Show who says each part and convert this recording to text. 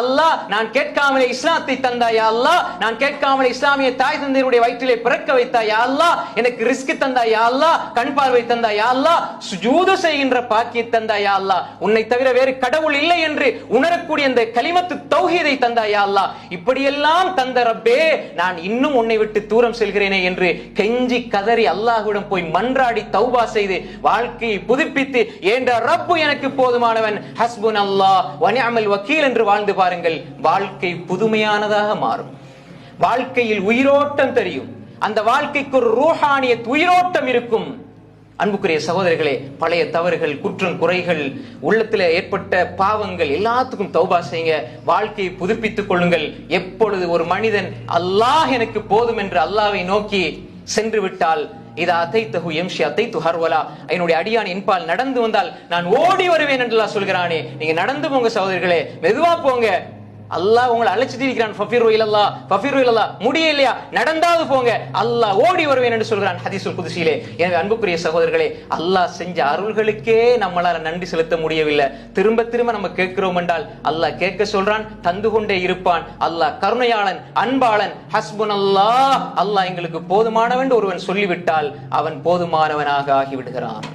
Speaker 1: அல்லாஹ் நான் கேட்காமலே இஸ்லாத்தை தந்தாயா அல்லாஹ். நான் கேட்காமலே இஸ்லாமிய தாய் தந்தையுடைய வயிற்றிலே பிறக்க வைத்தாயா அல்லாஹ். எனக்கு ரிஸ்க் தந்தாயா அல்லாஹ். கண் பார்வை தந்தாயா அல்லாஹ். சுஜூது செய்கின்ற பாக்கிய தந்தாயா அல்லாஹ். உன்னை தவிர வேறு கடவுள் இல்லை என்று உணரக்கூடிய அந்த கலிமத்து தௌஹீதை தந்தாயா அல்லாஹ். இப்படியெல்லாம் தந்த ரப்பே நான் இன்னும் உன்னை விட்டு தூரம் செல்கிறேனே என்று கெஞ்சி கதறி அல்லாஹுடன் போய் மன்றாடி தௌபா செய்து வாழ்க்கையை புதுப்பித்து என்ற ரப்பு எனக்கு போதுமானவன்? ஹஸ்புன் அல்லாஹ் வனிஅமல் வக்கீல் என்று வாழ்ந்து பாருங்கள் வாழ்க்கை புதுமையானதாக மாறும். வாழ்க்கையில் உயிரோட்டம் தெரியும். அந்த வாழ்க்கைக்கு ஒரு ரூஹானிய உயிரோட்டம் இருக்கும். அன்புக்குரிய சகோதரர்களே பழைய தவறுகள் குற்றம் குறைகள் உள்ளத்துல ஏற்பட்ட பாவங்கள் எல்லாத்துக்கும் தௌபா செய்யுங்க. வாழ்க்கையை புதுப்பித்துக் கொள்ளுங்கள். எப்பொழுது ஒரு மனிதன் அல்லாஹ் எனக்கு போதும் என்று அல்லாவை நோக்கி சென்று விட்டால் இதா அத்தைத்தகு எம்ஷி அத்தைத்து ஹர்வலா. என்னுடைய அடியான் என்பால் நடந்து வந்தால் நான் ஓடி வருவேன் என்றுலாம் சொல்கிறானே. நீங்க நடந்து போங்க சகோதரிகளே மெதுவா போங்க. அல்லாஹ் உங்களை அழைச்சிட்டு இருக்கிறான். ஃபஃபிரு ஃபஃபீர் ஃபஃபிரு முடிய இல்லையா நடந்தாவது போங்க. அல்லாஹ் ஓடி வருவேன் என்று சொல்கிறான் ஹதீசுல் குதிசியிலே. எனவே அன்புக்குரிய சகோதரர்களே அல்லாஹ் செஞ்ச அருள்களுக்கே நம்மளால நன்றி செலுத்த முடியவில்லை. திரும்ப திரும்ப நம்ம கேட்கிறோம் என்றால் அல்லாஹ் கேட்க சொல்றான் தந்து கொண்டே இருப்பான். அல்லாஹ் கருணையாளன் அன்பாளன் ஹஸ்புன் அல்லாஹ் அல்லாஹ் எங்களுக்கு போதுமானவன் ஒருவன் சொல்லிவிட்டால் அவன் போதுமானவனாக ஆகிவிடுகிறான்.